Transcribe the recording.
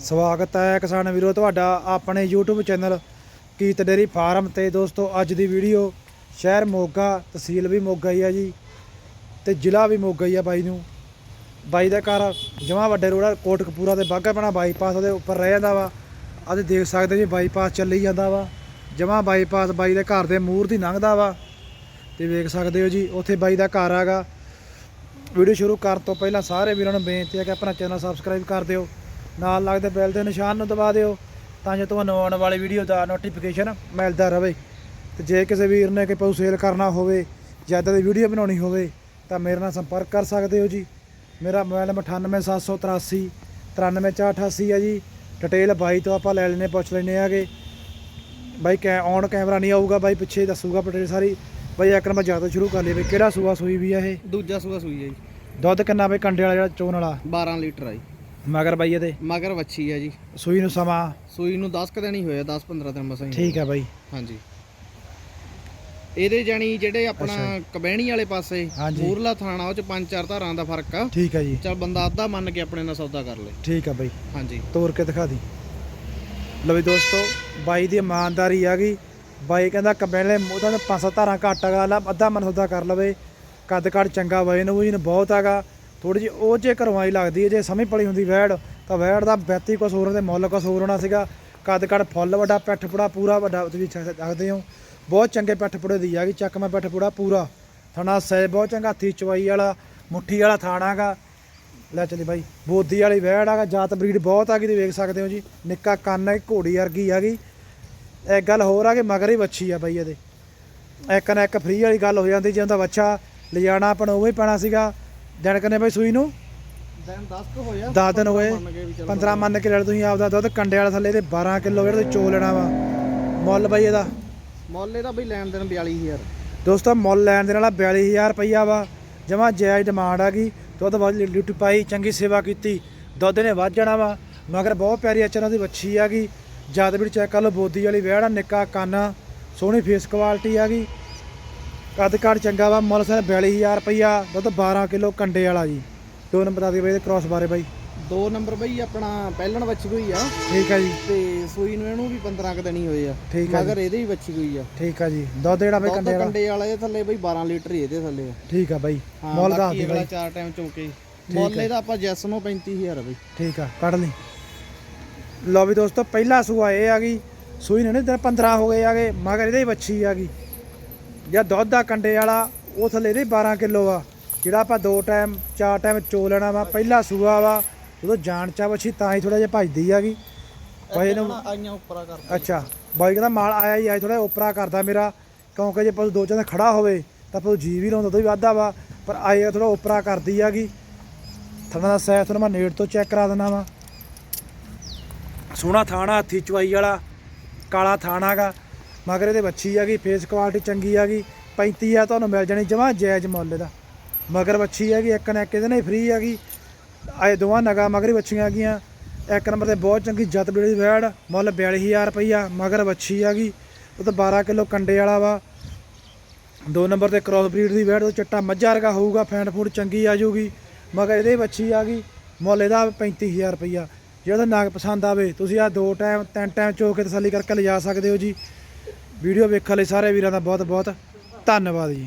ਸਵਾਗਤ ਹੈ ਕਿਸਾਨ ਵੀਰੋ, ਤੁਹਾਡਾ ਆਪਣੇ YouTube ਚੈਨਲ ਕੀਤ ਡੇਰੀ ਫਾਰਮ ਤੇ। ਦੋਸਤੋ, ਅੱਜ ਦੀ ਵੀਡੀਓ ਸ਼ਹਿਰ ਮੋਗਾ, ਤਹਿਸੀਲ ਵੀ ਮੋਗਾ ਹੀ ਆ ਜੀ ਤੇ ਜ਼ਿਲ੍ਹਾ ਵੀ ਮੋਗਾ ਹੀ ਆ ਬਾਈ ਨੂੰ। ਬਾਈ ਦਾ ਘਰ ਜਮਾ ਵੱਡੇ ਰੋੜਾ, ਕੋਟਕਪੂਰਾ ਤੇ ਬਾਘਾਪਣਾ ਬਾਈਪਾਸ ਉਹਦੇ ਉੱਪਰ ਰਹਿ ਜਾਂਦਾ ਵਾ। ਅੱਜ ਦੇਖ ਸਕਦੇ ਜੀ, ਬਾਈਪਾਸ ਚੱਲੀ ਜਾਂਦਾ ਵਾ। ਜਮਾ ਬਾਈਪਾਸ ਬਾਈ ਦੇ ਘਰ ਦੇ ਮੂਹਰ ਦੀ ਲੰਘਦਾ ਵਾ। ਤੇ ਵੇਖ ਸਕਦੇ ਹੋ ਜੀ, ਉੱਥੇ ਬਾਈ ਦਾ ਘਰ ਆਗਾ ਵੀਡੀਓ ਸ਼ੁਰੂ ਕਰਨ ਤੋਂ ਪਹਿਲਾਂ ਸਾਰੇ ਵੀਰਾਂ ਨੂੰ ਬੇਨਤੀ ਹੈ ਕਿ ਆਪਣਾ ਚੈਨਲ ਸਬਸਕ੍ਰਾਈਬ ਕਰ ਦਿਓ। ਨਾਲ ਲੱਗਦੇ ਬੈਲ ਦੇ ਨਿਸ਼ਾਨ ਨੂੰ ਦਬਾ ਦਿਓ ਤਾਂ ਜੋ ਤੁਹਾਨੂੰ ਆਉਣ ਵਾਲੀ ਵੀਡੀਓ ਦਾ ਨੋਟੀਫਿਕੇਸ਼ਨ ਮਿਲਦਾ ਰਹੇ। ਤੇ ਜੇ ਕਿਸੇ ਵੀਰ ਨੇ ਕੋਈ ਪਸ਼ੂ ਸੇਲ ਕਰਨਾ ਹੋਵੇ ਜਾਂ ਇੱਦਾਂ ਦੀ ਵੀਡੀਓ ਬਣਾਉਣੀ ਹੋਵੇ ਤਾਂ ਮੇਰੇ ਨਾਲ ਸੰਪਰਕ ਕਰ ਸਕਦੇ ਹੋ ਜੀ। ਮੇਰਾ ਮੋਬਾਈਲ ਨੰਬਰ 98783 93488 ਹੈ ਜੀ। ਡਿਟੇਲ ਬਾਈ ਤੋਂ ਆਪਾਂ ਲੈ ਲੈਨੇ ਪੁੱਛ ਲੈਨੇ ਆਗੇ ਬਾਈ ਕੈ ਔਨ ਕੈਮਰਾ ਨਹੀਂ ਆਊਗਾ ਬਾਈ ਪਿੱਛੇ ਦੱਸੂਗਾ ਡਿਟੇਲ ਸਾਰੀ। ਬਾਈ ਇੱਕ ਨੰਬਰ ਜ਼ਿਆਦਾ ਸ਼ੁਰੂ ਕਰ ਲਈਏ ਵੀ ਕਿਹੜਾ ਸੂਆ ਸੂਈ ਵੀ ਆ ਇਹ? ਦੂਜਾ ਸੂਆ ਸੂਈ ਹੈ ਜੀ। ਦੁੱਧ ਕਿੰਨਾ ਬਈ ਕੰਡੇ ਵਾਲਾ ਜਿਹੜਾ ਚੋਣ ਵਾਲਾ? 12 ਲੀਟਰ ਆ ਜੀ। ਮਗਰ ਬਾਈ ਇਹਦੇ? ਮਗਰ ਵੱਛੀ ਹੈ ਜੀ। ਸੂਈ ਨੂੰ ਸਮਾਂ। ਸੂਈ ਨੂੰ 10 ਕ ਦਿਨ ਹੀ ਹੋਇਆ 10 15 ਦਿਨ ਮਸਾਂ ਹੀ ਠੀਕ ਹੈ ਬਾਈ। ਹਾਂਜੀ। ਇਹਦੇ ਜਾਨੀ ਜਿਹੜੇ ਆਪਣਾ ਕਬੈਣੀ ਵਾਲੇ ਪਾਸੇ। ਮੂਰਲਾ ਥਾਣਾ ਉਹ ਚ ਪੰਜ ਚਾਰ ਧਾਰਾਂ ਦਾ ਫ਼ਰਕ ਆ। ਠੀਕ ਹੈ ਜੀ। ਚਲ ਬੰਦਾ ਅੱਧਾ ਮੰਨ ਕੇ ਆਪਣੇ ਨਾਲ ਸੌਦਾ ਕਰ ਲੇ। ਠੀਕ ਹੈ ਬਾਈ। ਹਾਂਜੀ। ਤੋੜ ਕੇ ਦਿਖਾ ਦੀ। ਲਓ ਵੀ ਦੋਸਤੋ ਬਾਈ ਦੀ ਇਮਾਨਦਾਰੀ ਆ ਗਈ। ਬਾਈ ਕਹਿੰਦਾ ਕਬੇਲੇ ਉਹਦਾ ਤਾਂ ਪੰਜ ਸੱਤ ਧਾਰਾਂ ਘੱਟ ਹੈਗਾ ਲਾ ਅੱਧਾ ਮਨ ਸੌਦਾ ਕਰ ਲਵੇ। ਕੱਦ ਕੱਦ ਚੰਗਾ ਬਾਈ ਨੂੰ ਜੀ ਬਹੁਤ ਹੈਗਾ। ਥੋੜੀ ਜਿਹੀ ਉਹ ਜੇ ਕਰਵਾਈ ਲੱਗਦੀ ਹੈ, ਜੇ ਸਮਝ ਪਲੀ ਹੁੰਦੀ ਵੈੜ, ਤਾਂ ਵੈੜ ਦਾ ਬੈਤੀ ਕੁਛ ਹੋਰ ਤੇ ਮੁੱਲ ਕੁਛ ਹੋਰ ਹੋਣਾ ਸੀਗਾ। ਕੱਦ ਕੱਦ ਫੁੱਲ ਵੱਡਾ, ਪਿੱਠ ਪੁੜਾ ਪੂਰਾ ਵੱਡਾ ਤੁਸੀਂ ਦੇਖ ਸਕਦੇ ਹੋ। ਬਹੁਤ ਚੰਗੇ ਪਿੱਠ ਪੁੜੇ ਦੀ ਹੈਗੀ, ਚੱਕ ਮੈਂ ਪਿੱਠ ਪੁੜਾ ਪੂਰਾ। ਥਣਾ ਸੈ ਬਹੁਤ ਚੰਗਾ, ਹੱਥੀ ਚਵਾਈ ਵਾਲਾ, ਮੁੱਠੀ ਵਾਲਾ ਥਾਣਾਗਾ ਲੈ ਚੱਲੀ ਬਾਈ, ਬੋਦੀ ਵਾਲੀ ਵੈੜ ਹੈਗਾ, ਜਾਤ ਬਰੀਡ ਬਹੁਤ ਆ ਗਈ ਤੁਸੀਂ ਵੇਖ ਸਕਦੇ ਹੋ ਜੀ। ਨਿੱਕਾ ਕੰਨ ਹੈ, ਘੋੜੀ ਵਰਗੀ ਹੈਗੀ। ਇੱਕ ਗੱਲ ਹੋਰ ਆ ਕਿ ਮਗਰ ਹੀ ਵੱਛੀ ਆ ਬਾਈ ਇਹਦੇ। ਇੱਕ ਨਾ ਇੱਕ ਫ੍ਰੀ ਵਾਲੀ ਗੱਲ ਹੋ ਜਾਂਦੀ, ਜੇ ਉਹਦਾ ਵੱਛਾ ਲਿਜਾਣਾ ਆਪਣਾ ਉਵੇਂ ਹੀ ਪੈਣਾ ਸੀਗਾ। ਦਿਨ ਕਨੇ ਬਾਈ ਸੂਈ ਨੂੰ? ਦਿਨ 10 ਕ ਹੋਇਆ 10 ਦਿਨ ਹੋਏ। ਮੰਨ ਕੇ ਵੀ ਚੱਲ। 15 ਮੰਨ ਕੇ ਲੈ ਲਓ ਤੁਸੀਂ ਆਪਦਾ ਦੁੱਧ ਕੰਡੇ ਵਾਲਾ ਥੱਲੇ ਤੇ 12 ਕਿਲੋ ਜਿਹੜਾ ਤੁਸੀਂ ਚੋ ਲੈਣਾ ਵਾ। ਮੁੱਲ ਬਾਈ ਇਹਦਾ? ਮੁੱਲ ਇਹਦਾ ਬਈ ਲੈਣ ਦੇਣ 42000 ਦੋਸਤੋ ਮੁੱਲ ਲੈਣ ਦੇ ਨਾਲ 42000 ਰੁਪਈਆ ਵਾ। ਜਮਾ ਜਾਇਜ਼ ਡਿਮਾਂਡ ਆ ਗਈ। ਦੁੱਧ ਵੱਧ ਲਿਟ ਪਾਈ ਚੰਗੀ ਸੇਵਾ ਕੀਤੀ। ਦੁੱਧ ਨੇ ਵੱਧ ਜਾਣਾ ਵਾ। ਮਗਰ ਬਹੁਤ ਪਿਆਰੀ ਅਚਰਾਂ ਦੀ ਵੱਛੀ ਆ ਗਈ। ਜਦ ਵੀ ਚੈੱਕ ਕਰ ਲਓ ਬੋਦੀ ਵਾਲੀ ਵਿਹੜਾ ਨਿੱਕਾ ਕੰਨ ਸੋਹਣੀ ਫੇਸ ਕੁਆਲਿਟੀ ਆ ਗਈ। ਕੱਦ ਕਾਠ ਚੰਗਾ ਵਾ ਮੁੱਲ ਸਰ 42000 ਰੁਪਈਆ ਦੁੱਧ 12 ਕਿਲੋ ਕੰਡੇ ਵਾਲਾ ਜੀ। ਦੋ ਨੰਬਰ ਦਾ ਦੇ ਬਈ ਕ੍ਰਾਸ ਬਾਰੇ ਬਾਈ। ਦੋ ਨੰਬਰ ਬਈ ਆਪਣਾ ਪਹਿਲਣ ਵੱਛੀ ਹੋਈ ਆ। ਠੀਕ ਹੈ ਜੀ। ਤੇ ਸੂਈ ਨੂੰ ਇਹਨੂੰ ਵੀ 15 ਕ ਦਿਨ ਹੀ ਹੋਏ ਆ। ਠੀਕ ਆ। ਮਗਰ ਇਹਦੇ ਹੀ ਵੱਛੀ ਹੋਈ ਆ। ਠੀਕ ਆ ਜੀ। ਦੁੱਧ ਜਿਹੜਾ ਬਈ ਕੰਡੇ ਵਾਲਾ। ਕੰਡੇ ਵਾਲੇ ਥੱਲੇ ਬਈ 12 ਲੀਟਰ ਹੀ ਇਹਦੇ ਥੱਲੇ। ਆ ਠੀਕ ਆ ਬਾਈ। ਮੁੱਲ ਦੇ ਅਗਲਾ ਬਾਈ ਚਾਰ ਟਾਈਮ ਚੌਕੇ। ਮੁੱਲ ਇਹਦਾ ਆਪਾਂ ਜੈਸ ਨੂੰ 35000 ਆ ਬਈ। ਠੀਕ ਆ ਕੱਢ ਲਈ। ਲਓ ਵੀ ਦੋਸਤੋ ਪਹਿਲਾ ਸੂਆ ਇਹ ਆ ਗਈ। ਸੂਈ ਨੇ ਤੇ 15 ਹੋ ਗਏ ਆਗੇ ਮਗਰ ਇਹਦੇ ਹੀ ਵੱਛੀ ਆ ਗਈ। ਜਾਂ ਦੁੱਧ ਦਾ ਕੰਡੇ ਵਾਲਾ ਉਹ ਥੱਲੇ ਇਹਦੇ 12 ਕਿਲੋ ਆ ਜਿਹੜਾ ਆਪਾਂ ਦੋ ਟਾਈਮ ਚਾਰ ਟਾਈਮ ਚੋ ਲੈਣਾ ਵਾ ਪਹਿਲਾ ਸੂਆ ਵਾ ਜਦੋਂ ਜਾਣ ਚਾ ਵੱਛੀ ਤਾਂ ਹੀ ਥੋੜਾ ਜਿਹਾ ਭੱਜਦੀ ਆਗੀ ਬਾਈ ਇਹਨੂੰ ਆਈਆਂ ਉੱਪਰਾ ਕਰ ਅੱਛਾ ਬਾਈ ਕਹਿੰਦਾ ਮਾਲ ਆਇਆ ਹੀ ਆਇਆ ਥੋੜਾ ਉਪਰਾ ਕਰਦਾ ਮੇਰਾ ਕਿਉਂਕਿ ਜੇ ਪਸ਼ੂ ਦੋ ਚਾਰ ਖੜਾ ਹੋਵੇ ਤਾਂ ਪਸ਼ੂ ਜੀ ਵੀ ਲਾਉਂਦਾ ਤਾਂ ਵੀ ਵਾਧਾ ਵਾ ਪਰ ਆਇਆ ਥੋੜਾ ਉਪਰਾ ਕਰਦੀ ਆਗੀ ਥਣਾ ਦਾ ਸੈਸ ਤੁਹਾਨੂੰ ਮੈਂ ਨੇੜ ਤੋਂ ਚੈੱਕ ਕਰਾ ਦਿੰਦਾ ਵਾ। ਸੋਹਣਾ ਥਾਣਾ ਹੱਥੀ ਚਵਾਈ ਵਾਲਾ ਕਾਲਾ ਥਾਣਾਗਾ ਮਗਰ ਇਹਦੇ ਵੱਛੀ ਹੈਗੀ ਫੇਸ ਕੁਆਲਿਟੀ ਚੰਗੀ ਆ ਗਈ 35 ਆ ਤੁਹਾਨੂੰ ਮਿਲ ਜਾਣੀ ਜਮਾ ਜਾਇਜ਼ ਮੁੱਲ ਦਾ ਮਗਰ ਵੱਛੀ ਹੈਗੀ ਇੱਕ ਨਾ ਇੱਕ ਇਹਦੇ ਨਾਲ ਫ੍ਰੀ ਹੈਗੀ ਆਏ ਦੋਵਾਂ ਨਗਾ ਮਗਰ ਵੱਛੀਆਂ ਹੈਗੀਆਂ ਇੱਕ ਨੰਬਰ ਤੇ ਬਹੁਤ ਚੰਗੀ ਜਤ ਦੀ ਵੈੜ, ਮੁੱਲ 42000 ਰੁਪਈਆ, ਮਗਰ ਵੱਛੀ ਹੈਗੀ ਉਹ ਤਾਂ 12 ਕਿਲੋ ਕੰਡੇ ਵਾਲਾ ਵਾ। ਦੋ ਨੰਬਰ ਤੇ ਕ੍ਰਾਸ ਬਰੀਡ ਦੀ ਵੈੜ, ਉਹ ਚਿੱਟਾ ਮੱਝਾ ਵਰਗਾ ਹੋਊਗਾ, ਫੈਂਟ ਫੂਡ ਚੰਗੀ ਆ ਜਾਊਗੀ। ਮਗਰ ਇਹਦੇ ਵੱਛੀ ਆ ਗਈ, ਮੁੱਲ ਇਹਦਾ 35000 ਰੁਪਈਆ। ਜਿਹੜਾ ਉਹਦਾ ਨਾਗ ਪਸੰਦ ਆਵੇ, ਤੁਸੀਂ ਆ ਦੋ ਟਾਈਮ ਤਿੰਨ ਟਾਈਮ ਚੋ ਕੇ ਤਸੱਲੀ ਕਰਕੇ ਲਿਜਾ ਸਕਦੇ ਹੋ ਜੀ। ਵੀਡੀਓ ਵੇਖਣ ਲਈ ਸਾਰੇ ਵੀਰਾਂ ਦਾ ਬਹੁਤ ਬਹੁਤ ਧੰਨਵਾਦ ਜੀ।